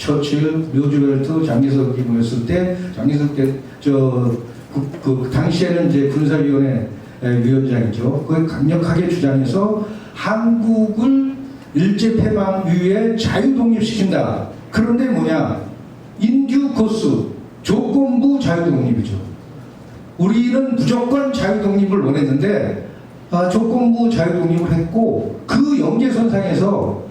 처칠, 루즈벨트, 장기석이 모였을 때 장기석 때저 그, 그 당시에는 이제 군사위원회 위원장이죠. 그 강력하게 주장해서 한국을 일제 패방 이후에 자유 독립시킨다. 그런데 뭐냐? 인듀 코스 조건부 자유 독립이죠. 우리는 무조건 자유 독립을 원했는데 아, 조건부 자유 독립을 했고 그 연계선상에서 아,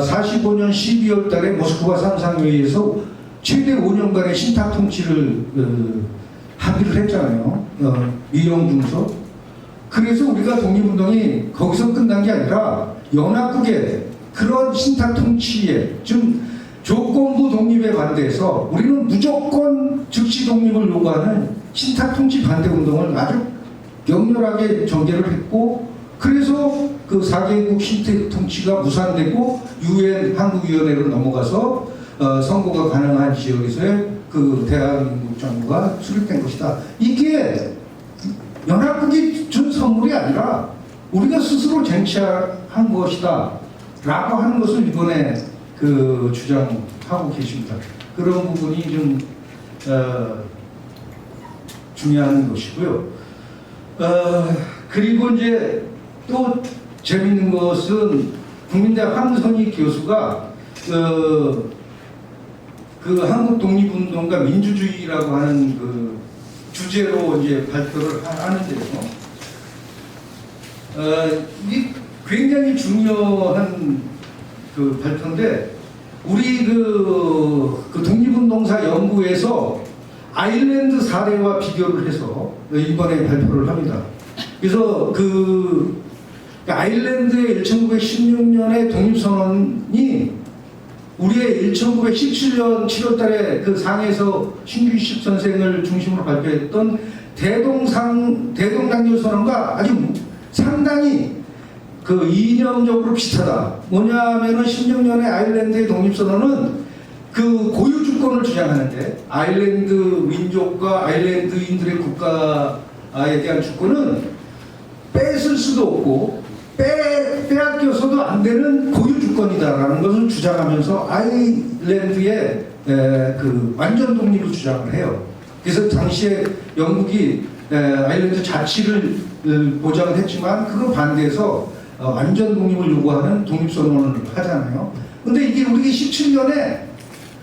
45년 12월 달에 모스크바 삼상회의에서 최대 5년간의 신탁 통치를 어, 합의를 했잖아요. 어, 위영중서. 그래서 우리가 독립운동이 거기서 끝난 게 아니라 연합국의 그런 신탁 통치에 좀 조건부 독립에 반대해서 우리는 무조건 즉시 독립을 요구하는 신탁 통치 반대 운동을 아주 격렬하게 전개를 했고 그래서 그 4개국 신탁 통치가 무산되고 유엔 한국위원회로 넘어가서 어, 선거가 가능한 지역에서의 그 대한민국 정부가 수립된 것이다. 이게 연합국이 준 선물이 아니라 우리가 스스로 쟁취한 것이다. 라고 하는 것을 이번에 그 주장하고 계십니다. 그런 부분이 좀 어, 중요한 것이고요. 어, 그리고 이제 또 재밌는 것은 국민대학 황선희 교수가 어, 그 한국 독립운동과 민주주의라고 하는 그 주제로 이제 발표를 하- 하는데요. 어, 이 굉장히 중요한 그 발표인데 우리 그, 그 독립운동사 연구에서 아일랜드 사례와 비교를 해서 이번에 발표를 합니다. 그래서 그 아일랜드의 1916년의 독립선언이 우리의 1917년 7월달에 그 상에서 신규식 선생을 중심으로 발표했던 대동상 대동단결 선언과 아주 상당히 그 이념적으로 비슷하다. 뭐냐면은 16년의 아일랜드의 독립선언은 그 고유 주권을 주장하는데 아일랜드 민족과 아일랜드인들의 국가에 대한 주권은 뺏을 수도 없고 빼, 빼앗겨서도 안 되는 고유 주권이다라는 것을 주장하면서 아일랜드의 에, 그 완전 독립을 주장을 해요. 그래서 당시에 영국이 에, 아일랜드 자치를 을 보장을 했지만 그거 반대해서 어, 완전 독립을 요구하는 독립선언을 하잖아요. 근데 이게 우리 17년에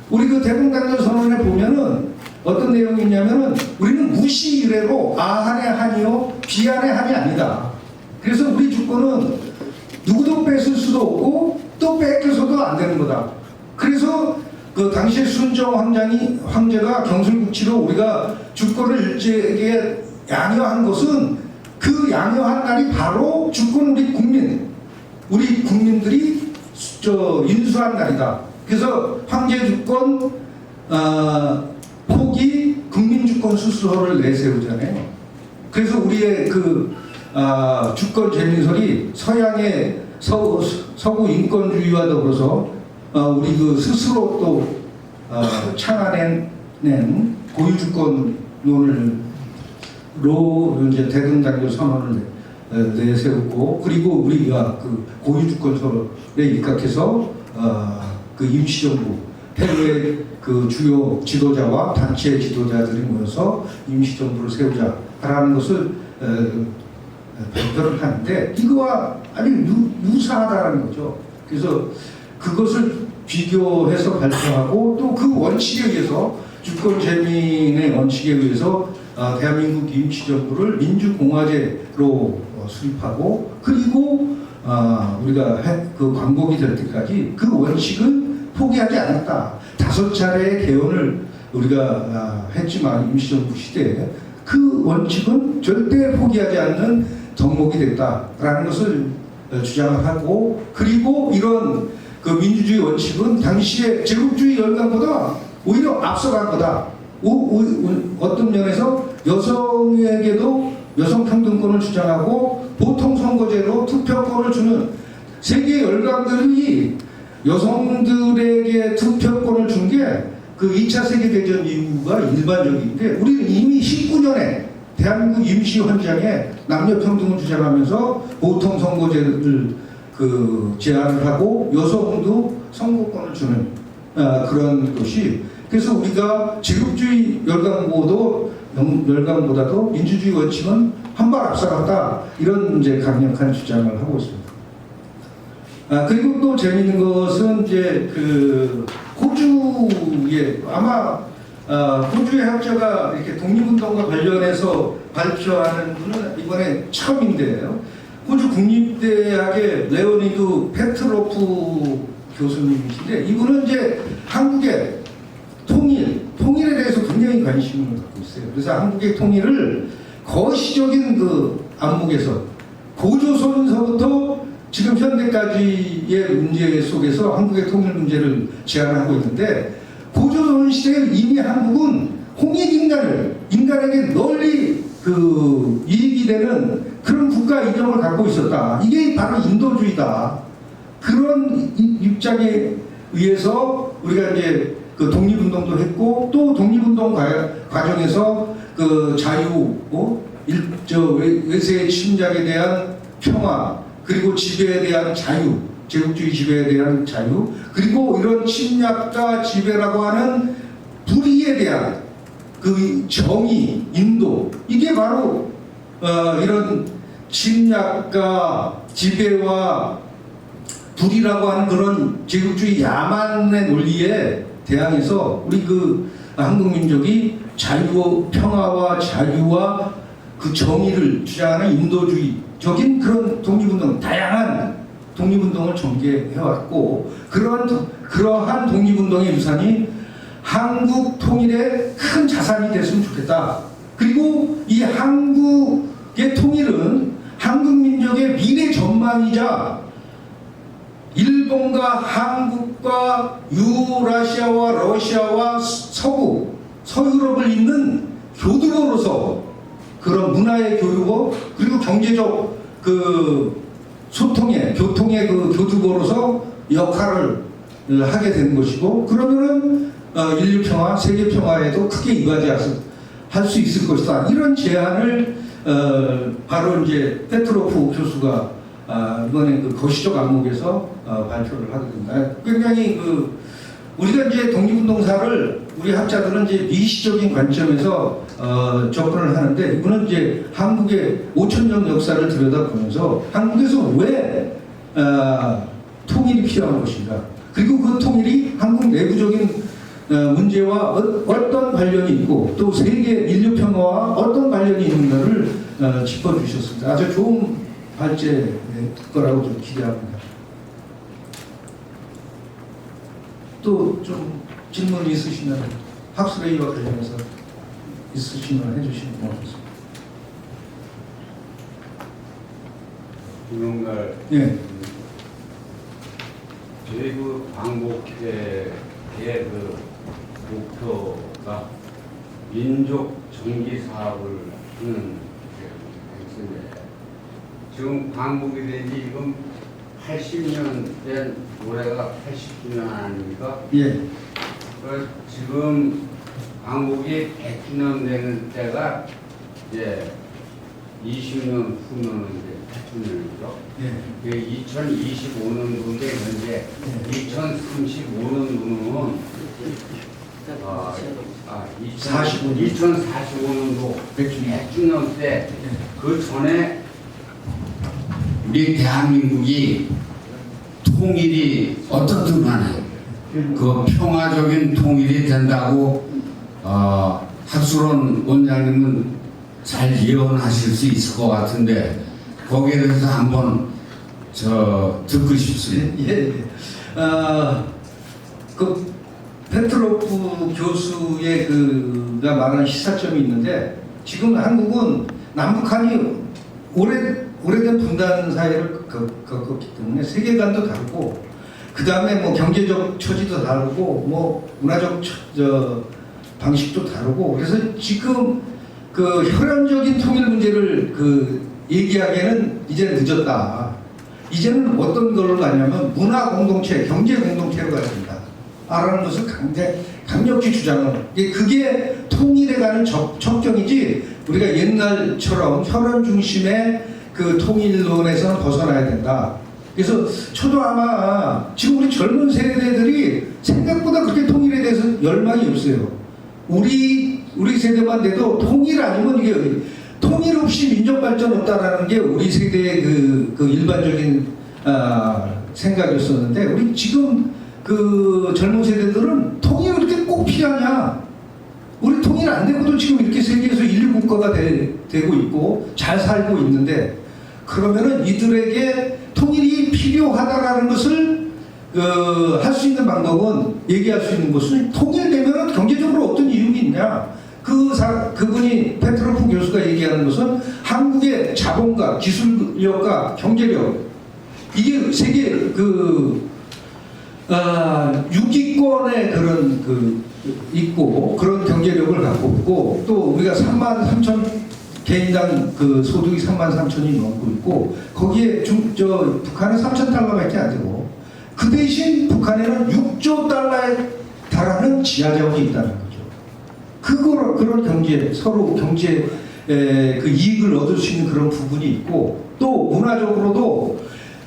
우리 그 대동단결 선언에 보면은 어떤 내용이 있냐면은 우리는 무시 유래로 아한의 한이요 비한의 한이 아니다. 그래서 우리 주권은 누구도 뺏을 수도 없고 또 뺏겨서도 안 되는 거다. 그래서 그 당시에 순정 황장이 황제가 경술국치로 우리가 주권을 일제에게 양여한 것은 그 양여한 날이 바로 주권 우리 국민 우리 국민들이 수- 저 인수한 날이다. 그래서 황제 주권 어, 포기 국민 주권 수수호를 내세우잖아요. 그래서 우리의 그 아, 주권 재민설이 서양의 서, 서구 인권주의와 더불어서 어, 우리 그 스스로 또 어, 창안낸 고유 주권론을 로 이제 대등단결 선언을 내- 내세우고 그리고 우리가 그 고유 주권 선언에 입각해서 어, 그 임시정부 해외 그 주요 지도자와 단체 지도자들이 모여서 임시정부를 세우자라는 것을 어, 발표를 하는데 이거와 아주 유, 유사하다는 거죠. 그래서 그것을 비교해서 발표하고 또 그 원칙에 의해서 주권 재민의 원칙에 의해서 아, 대한민국 임시정부를 민주공화제로 어, 수립하고 그리고 아, 우리가 해- 그 광복이 될 때까지 그 원칙은 포기하지 않았다. 다섯 차례의 개헌을 우리가 아, 했지만 임시정부 시대에 그 원칙은 절대 포기하지 않는 덕목이 됐다라는 것을 어, 주장을 하고 그리고 이런 그 민주주의 원칙은 당시의 제국주의 열강보다 오히려 앞서간 거다. 오, 오, 오, 어떤 면에서 여성에게도 여성 평등권을 주장하고 보통 선거제로 투표권을 주는 세계 열강들이 여성들에게 투표권을 준 게 그 2차 세계대전 이후가 일반적인데 우리는 이미 19년에 대한민국 임시 헌장에 남녀 평등을 주장하면서 보통 선거제를 그 제안을 하고 여성도 선거권을 주는 아, 그런 것이 그래서 우리가 제국주의 열강보도 열강보다도 민주주의 원칙은 한 발 앞서갔다 이런 이제 강력한 주장을 하고 있습니다. 아 그리고 또 재미있는 것은 이제 그 호주의 아마 아, 호주의 학자가 이렇게 독립운동과 관련해서 발표하는 분은 이번에 처음인데요. 호주 국립대학의 레오니드 페트로프 교수님이신데 이분은 이제 한국의 통일, 통일에 대해서 굉장히 관심을 갖고 있어요. 그래서 한국의 통일을 거시적인 그 안목에서 고조선서부터 지금 현대까지의 문제 속에서 한국의 통일 문제를 제안하고 있는데 고조선 시대에 이미 한국은 홍익 인간을 인간에게 널리 그 이익이 되는 그런 국가 이념을 갖고 있었다. 이게 바로 인도주의다. 그런 이- 입장에 의해서 우리가 이제 그 독립운동도 했고 또 독립운동 과- 과정에서 그 자유, 어? 일, 저 외- 외세의 침략에 대한 평화 그리고 지배에 대한 자유, 제국주의 지배에 대한 자유 그리고 이런 침략과 지배라고 하는 불의에 대한 그 정의, 인도 이게 바로 어, 이런 침략과 지배와 불이라고 하는 그런 제국주의 야만의 논리에 대항해서 우리 그 한국 민족이 자유, 평화와 자유와 그 정의를 주장하는 인도주의적인 그런 독립운동, 다양한 독립운동을 전개해왔고 그러한 도- 그러한 독립운동의 유산이 한국 통일의 큰 자산이 됐으면 좋겠다. 그리고 이 한국의 통일은 한국 민족의 미래 전망이자 일본과 한국과 유라시아와 러시아와 서구, 서유럽을 잇는 교두보로서 그런 문화의 교두보 그리고 경제적 그 소통의 교통의 그 교두보로서 역할을 하게 되는 것이고 그러면은 어, 인류 평화, 세계 평화에도 크게 이바지할 수 있을 것이다. 이런 제안을 어, 바로 이제 페트로프 교수가 아, 이번에 그 거시적 안목에서 어, 발표를 하게 됩니다. 굉장히 그 우리가 이제 독립운동사를 우리 학자들은 이제 미시적인 관점에서 어, 접근을 하는데 이분은 이제 한국의 5천 년 역사를 들여다보면서 한국에서 왜 어, 통일이 필요한 것인가 그리고 그 통일이 한국 내부적인 어, 문제와 어, 어떤 관련이 있고 또 세계 인류 평화와 어떤 관련이 있는가를 어, 짚어주셨습니다. 아주 좋은 발제일 거라고 좀 기대합니다. 또 좀 질문 있으시면 학술회의와 관련해서 있으시면 해주시면 고맙겠습니다. 김용달 예, 저희 그 광복회의 그 목표가 민족 정기 사업을 하는 것인데 지금 광복이 된지 지금 80년 된 올해가 80주년 아닙니까? 예, 그 지금 광복이 100주년 되는 때가 이제 20년 후면은 이제 100주년이죠. 예, 2025년도인데 현재 2035년도는 아, 아45 년. 2045년도 100주년. 100주년 때 그 전에 우리 대한민국이 통일이 어떻든 간에 그 평화적인 통일이 된다고 어, 학술원 원장님은 잘 예언하실 수 있을 것 같은데 거기에 대해서 한번 저 듣고 싶습니다. 예, 예. 아, 그 페트로프 교수의 그가 말한 시사점이 있는데 지금 한국은 남북한이 오래 오래된 분단 사회를 겪- 겪었기 때문에 세계관도 다르고 그 다음에 뭐 경제적 처지도 다르고 뭐 문화적 처, 저, 방식도 다르고 그래서 지금 그 혈연적인 통일 문제를 그 얘기하기에는 이제 늦었다. 이제는 어떤 걸로 가냐면 문화 공동체, 경제 공동체로 가야 된다. 라는 것을 강대, 강력히 주장을. 그게 통일에 가는 적, 척경이지 우리가 옛날처럼 혈연 중심의 그 통일론에서는 벗어나야 된다. 그래서 저도 아마 지금 우리 젊은 세대들이 생각보다 그렇게 통일에 대해서 열망이 없어요. 우리 우리 세대만 돼도 통일 아니면 이게 통일 없이 민족 발전 없다라는 게 우리 세대의 그, 그 일반적인 아, 생각이었었는데 우리 지금 그 젊은 세대들은 통일이 그렇게 꼭 필요하냐? 우리 통일 안 되고도 지금 이렇게 세계에서 인류 국가가 되, 고 있고 잘 살고 있는데 그러면은 이들에게 통일이 필요하다라는 것을 그, 할수 있는 방법은 얘기할 수 있는 것은 통일되면 경제적으로 어떤 이익이 있냐? 그 사, 그분이 페트로프 교수가 얘기하는 것은 한국의 자본과 기술력과 경제력 이게 세계 그 아, 유기권의 그런 그 있고 그런 경제력을 갖고 있고 또 우리가 3만 3천 개인당 그 소득이 3만 3천이 넘고 있고 거기에 중, 저 북한은 3천 달러밖에 안 되고 그 대신 북한에는 6조 달러에 달하는 지하 자원이 있다는 거죠. 그거 그런 경제 서로 경제 에, 그 이익을 얻을 수 있는 그런 부분이 있고 또 문화적으로도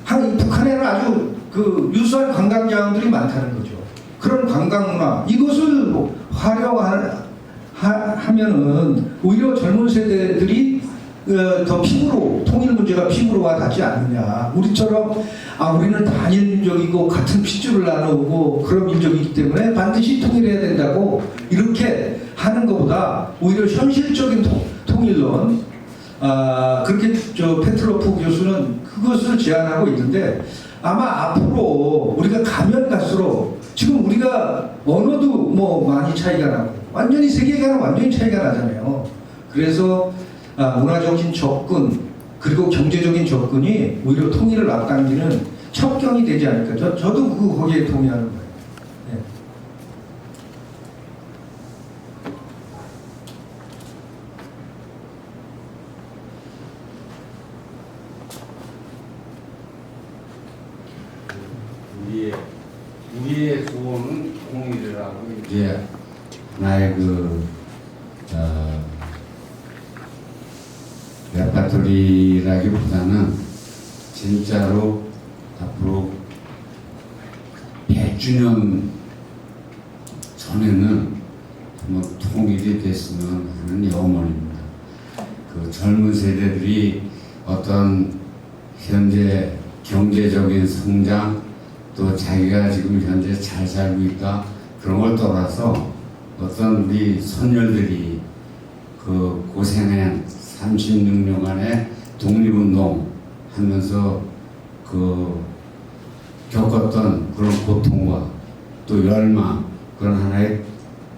한 북한에는 아주 그 유수한 관광 자원들이 많다는 거죠. 그런 관광 문화 이것을 뭐 활용하 면은 오히려 젊은 세대들이 어, 더 피부로 통일 문제가 피부로 와 닿지 않느냐. 우리처럼 아 우리는 단일 민족이고 같은 핏줄을 나누고 그런 민족이기 때문에 반드시 통일해야 된다고 이렇게 하는 것보다 오히려 현실적인 통, 통일론 아 그렇게 저 페트로프 교수는 그것을 제안하고 있는데 아마 앞으로 우리가 가면 갈수록 지금 우리가 언어도 뭐 많이 차이가 나고 완전히 세계관은 완전히 차이가 나잖아요. 그래서 아, 문화적인 접근 그리고 경제적인 접근이 오히려 통일을 앞당기는 첩경이 되지 않을까. 저, 저도 그 거기에 동의하는 거예요. 네. 우리의 우리의 소원은 통일이라고 이제 하 나의 그 어, 레파토리라기보다는 진짜로 앞으로 100주년 전에는 뭐 통일이 됐으면 하는 염원입니다. 그 젊은 세대들이 어떤 현재 경제적인 성장 또 자기가 지금 현재 잘 살고 있다 그런 걸 떠나서 어떤 우리 선열들이 그 고생한 36년간의 독립운동 하면서 그 겪었던 그런 고통과 또 열망 그런 하나의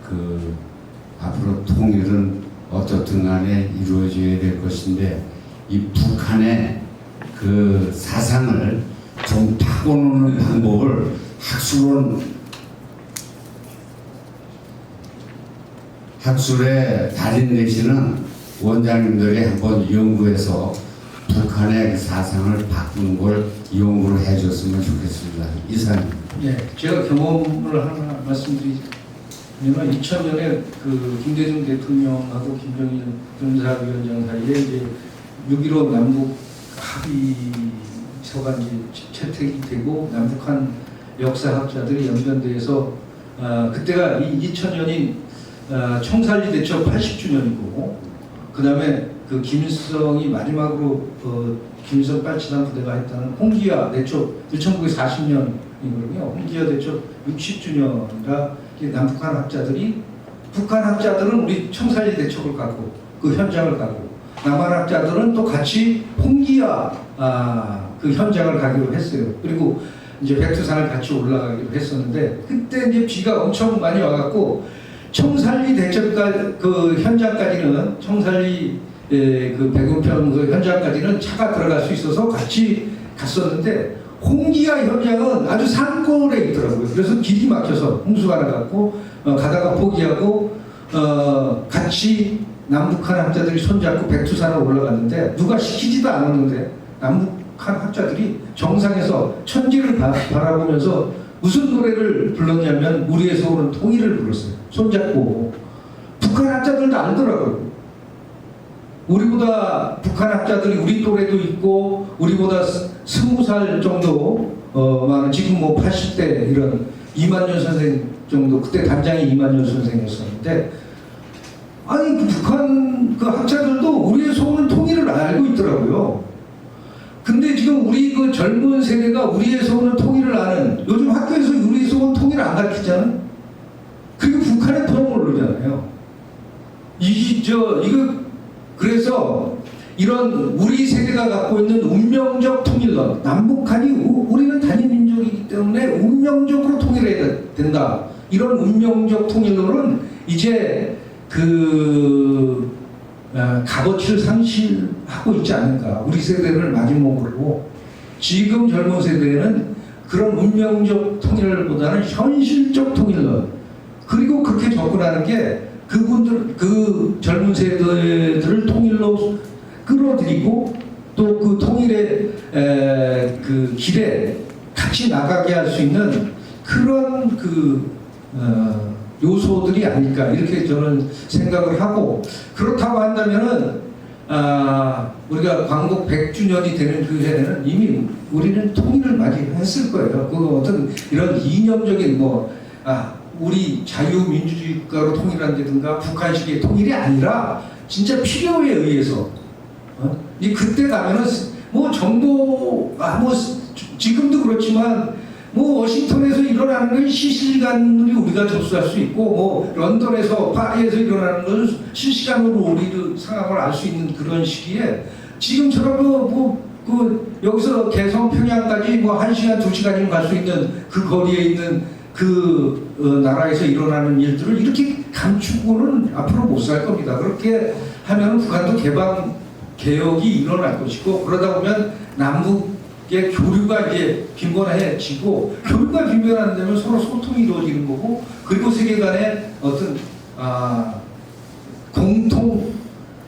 그 앞으로 통일은 어떻든 간에 이루어져야 될 것인데 이 북한의 그 사상을 좀 바꿔놓는 방법을 학술은 학술의 달인 되시는 원장님들이 한번 연구해서 북한의 그 사상을 바꾸는 걸 연구를 해줬으면 좋겠습니다. 이사님. 예, 제가 경험을 하나 말씀드리면 2000년에 그 김대중 대통령하고 김정일 군사위원장 사이에 이제 6.15 남북 합의서가 이제 채택이 되고 남북한 역사학자들이 연변대에서 아, 그때가 이 2000년이 아, 총살리 대첩 80주년이고 그 다음에 그 김일성이 마지막으로 그 김일성 빨치산 부대가 했다는 홍기야 대첩 1940년이거든요. 홍기야 대첩 60주년이라 남북한 학자들이 북한 학자들은 우리 청살리 대첩을 갖고 그 현장을 가고 남한 학자들은 또 같이 홍기야 아, 그 현장을 가기로 했어요. 그리고 이제 백두산을 같이 올라가기로 했었는데 그때 이제 비가 엄청 많이 와갖고 청살리 대첩까 그 현장까지는 청살리 예, 그 배구편 그 현장까지는 차가 들어갈 수 있어서 같이 갔었는데 홍기야 현장은 아주 산골에 있더라고요. 그래서 길이 막혀서 홍수가 나갔고 어, 가다가 포기하고 어, 같이 남북한 학자들이 손잡고 백두산을 올라갔는데 누가 시키지도 않았는데 남북한 학자들이 정상에서 천지를 바, 바라보면서 무슨 노래를 불렀냐면 우리에서 오는 통일을 불렀어요. 손잡고 북한 학자들도 알더라고요. 우리보다 북한 학자들이 우리 또래도 있고 우리보다 스- 스무 살 정도 어 많은 지금 뭐 80대 이런 이만년 선생 정도 그때 단장이 이만년 선생이었었는데 아니 그 북한 그 학자들도 우리의 소원 통일을 알고 있더라고요. 근데 지금 우리 그 젊은 세대가 우리의 소원 통일을 아는 요즘 학교에서 우리의 소원 통일을 안 가르치잖아. 그리고 북한의 통을 모르잖아요. 이저 이거 그래서 이런 우리 세대가 갖고 있는 운명적 통일론 남북한이 우, 우리는 단일 민족이기 때문에 운명적으로 통일해야 된다. 이런 운명적 통일론은 이제 그 어, 값어치를 상실하고 있지 않은가. 우리 세대를 마지막으로 지금 젊은 세대는 그런 운명적 통일보다는 현실적 통일론 그리고 그렇게 접근하는 게 그분들 그 젊은 세대들을 통일로 끌어들이고 또 그 통일의 에, 그 길에 같이 나가게 할 수 있는 그런 그 어, 요소들이 아닐까 이렇게 저는 생각을 하고 그렇다고 한다면은 아, 우리가 광복 100주년이 되는 그 해에는 이미 우리는 통일을 맞이했을 거예요. 그 어떤 이런 이념적인 뭐 아, 우리 자유민주주의 국가로 통일한다든가 북한식의 통일이 아니라 진짜 필요에 의해서 어? 이 그때 가면은 뭐 정보 아뭐 지금도 그렇지만 뭐 워싱턴에서 일어나는 건 실시간으로 우리가 접수할 수 있고 뭐 런던에서 파리에서 일어나는 건 실시간으로 우리도 상황을 알 수 있는 그런 시기에 지금처럼 뭐, 그 여기서 개성 평양까지 뭐한 시간 두 시간이면 갈 수 있는 그 거리에 있는 그 어, 나라에서 일어나는 일들을 이렇게 감추고는 앞으로 못 살 겁니다. 그렇게 하면 북한도 개방 개혁이 일어날 것이고 그러다 보면 남북 의 교류가 이제 빈번해지고 교류가 빈번한다면 서로 소통이 이루어지는 거고 그리고 세계 간의 어떤 아, 공통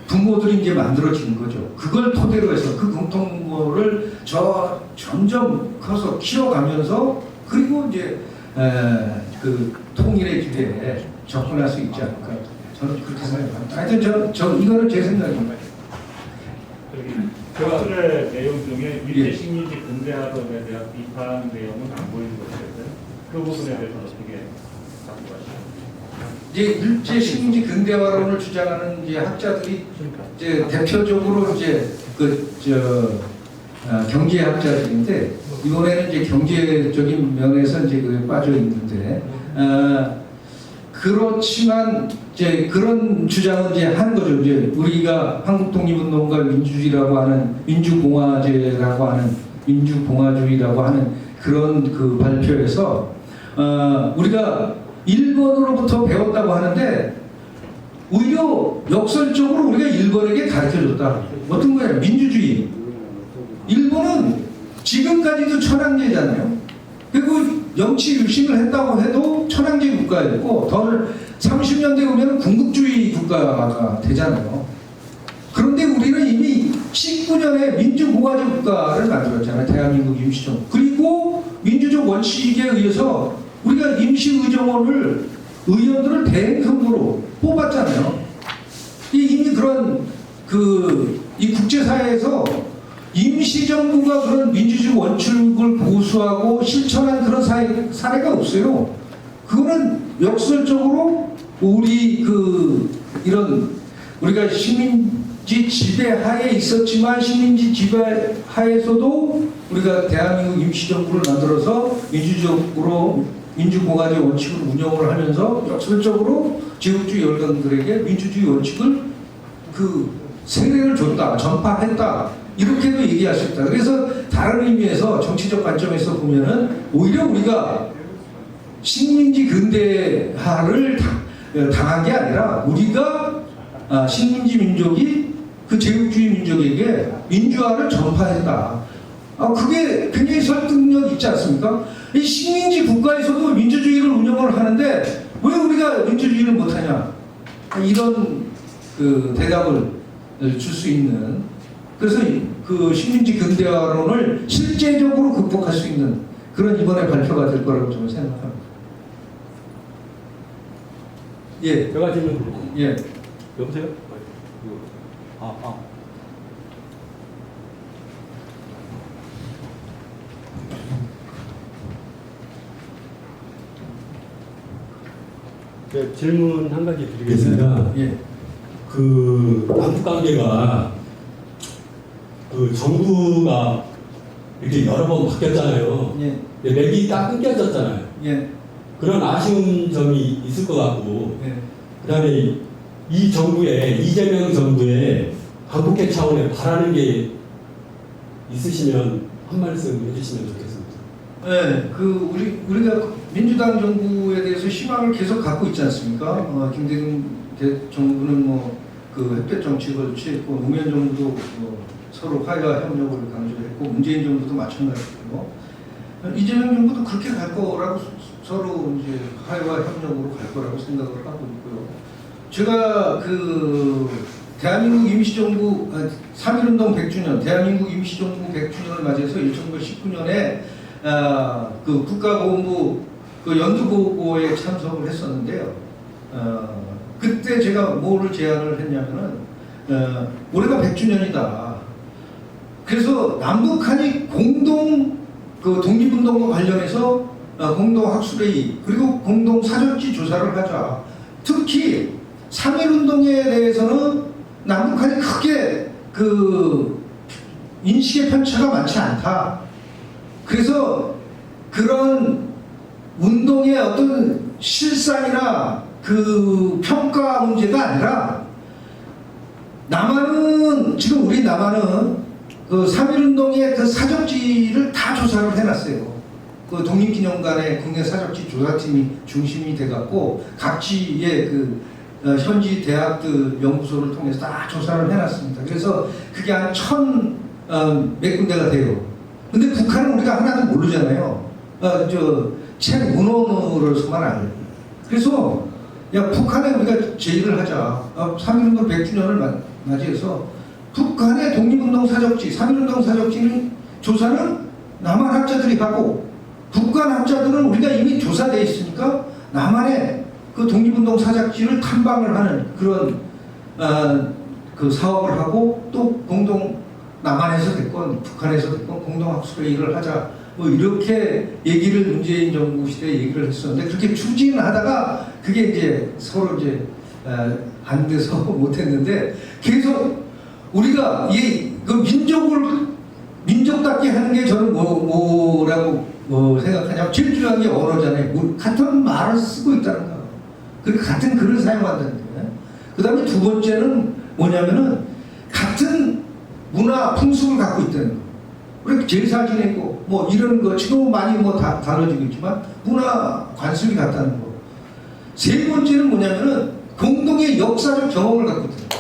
분모들이 이제 만들어지는 거죠. 그걸 토대로 해서 그 공통 분모를 저 점점 커서 키워가면서 그리고 이제 에, 그 통일의 길에 접근할 수 있지 않을까. 저는 그렇게 생각합니다. 하여튼 저, 저 이거는 제 생각입니다. 교수의 내용 중에 일제 식민지 근대화론에 대한 비판 내용은 안 보이는 것 같아요. 그 부분에 대해서 어떻게 가시나요? 이제 일제 식민지 근대화론을 주장하는 이제 학자들이 이제 대표적으로 이제 그저 아, 경제학자들인데 이번에는 이제 경제적인 면에서 이제 그 빠져 있는데 아, 그렇지만 이제 그런 주장은 이제 한 거죠. 이제 우리가 한국 독립운동과 민주주의라고 하는 민주공화제라고 하는 민주공화주의라고 하는 그런 그 발표에서 어, 우리가 일본으로부터 배웠다고 하는데 오히려 역설적으로 우리가 일본에게 가르쳐줬다. 어떤 거예요? 민주주의. 일본은 지금까지도 천황제잖아요. 그리고 영치 유신을 했다고 해도 천황제 국가였고 더 30년대 오면 군국주의 국가가 되잖아요. 그런데 우리는 이미 19년에 민주공화제 국가를 만들었잖아요. 대한민국 임시정. 그리고 민주적 원칙에 의해서 우리가 임시의정원을 의원들을 대행선거로 뽑았잖아요. 이 이미 그런 그 이 국제사회에서 임시정부가 그런 민주주의 원칙을 고수하고 실천한 그런 사회, 사례가 없어요. 그거는 역설적으로 우리 그 이런 우리가 식민지 지배하에 있었지만 식민지 지배하에서도 우리가 대한민국 임시정부를 만들어서 민주적으로 민주공화제 원칙을 운영을 하면서 역설적으로 제국주의 열강들에게 민주주의 원칙을 그 세례를 줬다, 전파했다 이렇게도 얘기할 수 있다. 그래서 다른 의미에서 정치적 관점에서 보면은 오히려 우리가 식민지 근대화를 당- 당한 게 아니라 우리가 아, 식민지 민족이 그 제국주의 민족에게 민주화를 전파했다. 아, 그게 굉장히 설득력 있지 않습니까? 이 식민지 국가에서도 민주주의를 운영을 하는데 왜 우리가 민주주의를 못하냐? 이런 그 대답을 줄 수 있는 그래서 이- 그 식민지 근대화론을 실제적으로 극복할 수 있는 그런 이번에 발표가 될 거라고 저는 생각합니다. 예, 제가 질문 예. 여보세요? 아, 아. 네, 질문 한 가지 드리겠습니다. 예. 그 남북 관계가 그 정부가 이렇게 여러 번 바뀌었잖아요. 예. 맥이 딱 끊겨졌잖아요. 예. 그런 아쉬운 점이 있을 것 같고, 예. 그 다음에 이 정부에 이재명 정부에 한국계 차원에 바라는 게 있으시면 한 말씀 해주시면 좋겠습니다. 네, 그 우리 우리가 민주당 정부에 대해서 희망을 계속 갖고 있지 않습니까? 어, 김대중 대- 정부는 뭐 그 햇볕 정책을 취했고 노무현 정부도 뭐 서로 화해와 협력을 강조했고 문재인 정부도 마찬가지고요. 어, 이재명 정부도 그렇게 갈 거라고 서- 서로 이제 화해와 협력으로 갈 거라고 생각을 하고 있고요. 제가 그 대한민국 임시정부 3.1운동 100주년, 대한민국 임시정부 100주년을 맞이해서 1919년에 아, 그 국가보훈부 그 연두보고에 참석을 했었는데요. 어, 그때 제가 뭐를 제안을 했냐면은 어, 올해가 100주년이다. 그래서 남북한이 공동 그 독립운동과 관련해서 어, 공동 학술회의 그리고 공동 사전지 조사를 하자. 특히 3.1운동에 대해서는 남북한이 크게 그 인식의 편차가 많지 않다. 그래서 그런 운동의 어떤 실상이나 그 평가 문제가 아니라 남한은 지금 우리 남한은 그 3.1운동의 그 사적지를 다 조사를 해놨어요. 그 독립기념관의 국내 사적지 조사팀이 중심이 돼갖고 각지의 그 어, 현지 대학들 연구소를 통해서 다 조사를 해놨습니다. 그래서 그게 한 천 몇 군데가 돼요. 근데 북한은 우리가 하나도 모르잖아요. 어, 저책 문헌으로서만 알고. 그래서 야 북한에 우리가 제의를 하자. 어, 3.1운동 100주년을 마, 맞이해서 북한의 독립운동 사적지, 3.1운동 사적지는 조사는 남한 학자들이 하고 북한 학자들은 우리가 이미 조사돼 있으니까 남한의 그 독립운동 사적지를 탐방을 하는 그런 어, 그 사업을 하고 또 공동 남한에서 됐건 북한에서 됐건 공동학술회의를 하자. 뭐 이렇게 얘기를 문재인 정부 시대에 얘기를 했었는데 그렇게 추진하다가 그게 이제 서로 이제 어, 안 돼서 못했는데 계속 우리가 이그 민족을 민족답게 하는 게 저는 뭐, 뭐라고 뭐 생각하냐면 제일 중요한 게 언어잖아요. 뭐 같은 말을 쓰고 있다는 거. 그리고 같은 글을 사용한다는 거예요. 그 다음에 두 번째는 뭐냐면은 같은 문화 풍습을 갖고 있다는 거. 우리 제사 지내고 뭐 이런 거 지금 많이 뭐 다 다뤄지고 있지만 문화 관습이 같다는 거. 세 번째는 뭐냐면은 공동의 역사적 경험을 갖고 있다.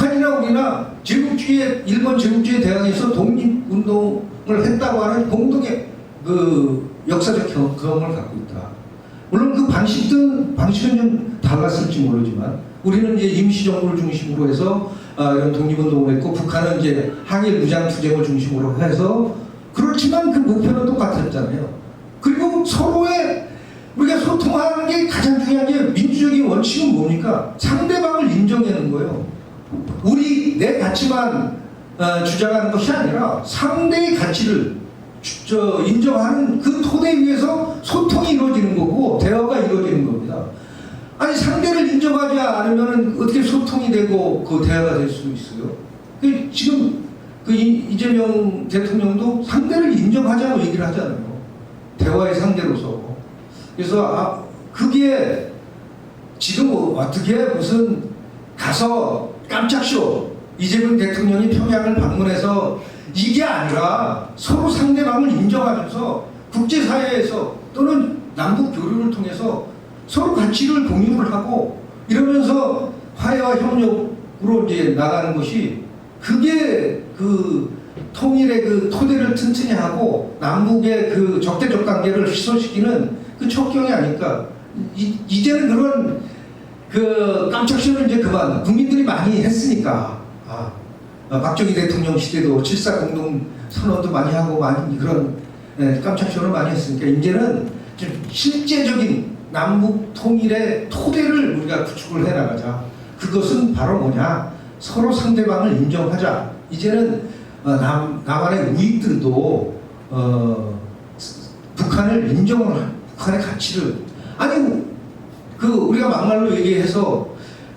북한이나 우리나 제국주의 일본 제국주의 대항에서 독립운동을 했다고 하는 공동의 그 역사적 경- 경험을 갖고 있다. 물론 그 방식은 방식은 좀 달랐을지 모르지만 우리는 이제 임시정부를 중심으로 해서 아, 이런 독립운동을 했고 북한은 이제 항일 무장투쟁을 중심으로 해서 그렇지만 그 목표는 똑같았잖아요. 그리고 서로의 우리가 소통하는 게 가장 중요한 게 민주적인 원칙은 뭡니까? 상대방을 인정하는 거예요. 우리 내 가치만 어, 주장하는 것이 아니라 상대의 가치를 인정하는 그 토대 위에서 소통이 이루어지는 거고 대화가 이루어지는 겁니다. 아니 상대를 인정하지 않으면 어떻게 소통이 되고 그 대화가 될 수 있어요? 그 지금 그 이- 이재명 대통령도 상대를 인정하자고 얘기를 하잖아요. 대화의 상대로서. 그래서 아 그게 지금 어떻게 무슨 가서 깜짝쇼 이재명 대통령이 평양을 방문해서 이게 아니라 서로 상대방을 인정하면서 국제사회에서 또는 남북 교류를 통해서 서로 가치를 공유를 하고 이러면서 화해와 협력으로 이제 나가는 것이 그게 그 통일의 그 토대를 튼튼히 하고 남북의 그 적대적 관계를 희소시키는 그 척경이 아닐까. 이, 이제는 그런 그 깜짝 쇼는 이제 그만. 국민들이 많이 했으니까. 아, 어, 박정희 대통령 시대도 7.4 공동 선언도 많이 하고 많이 그런 예, 깜짝 쇼를 많이 했으니까 이제는 좀 실제적인 남북 통일의 토대를 우리가 구축을 해 나가자. 그것은 바로 뭐냐? 서로 상대방을 인정하자. 이제는 어, 남, 남한의 우익들도 어, 북한을 인정을 하- 북한의 가치를. 아니 그 우리가 막말로 얘기해서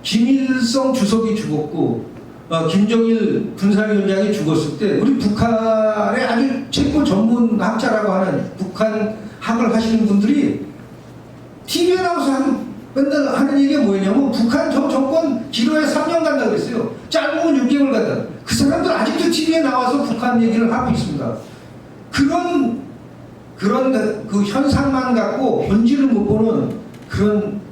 김일성 주석이 죽었고 어, 김정일 군사위원장이 죽었을 때 우리 북한의 아주 최고 전문 학자라고 하는 북한 학을 하시는 분들이 TV에 나와서 하는, 맨날 하는 얘기가 뭐였냐면 북한 저 정권 기로에 3년 간다 그랬어요. 짧으면 6개월 간다. 그 사람들 아직도 TV에 나와서 북한 얘기를 하고 있습니다. 그런 그런 그 현상만 갖고 본질을 못 보는 그런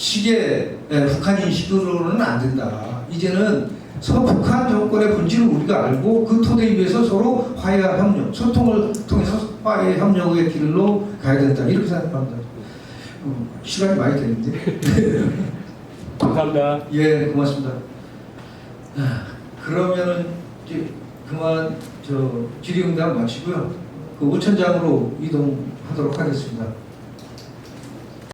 식의 예, 북한 인 식으로는 안 된다. 이제는 서 북한 정권의 본질을 우리가 알고 그 토대 위에서 서로 화해와 협력, 소통을 통해서 화해 협력의 길로 가야 된다. 이렇게 생각합니다. 음, 시간이 많이 됐는데. 감사합니다. 예, 고맙습니다. 아, 그러면은 이제 그만 저 질의응답 마치고요. 그 오천장으로 이동하도록 하겠습니다.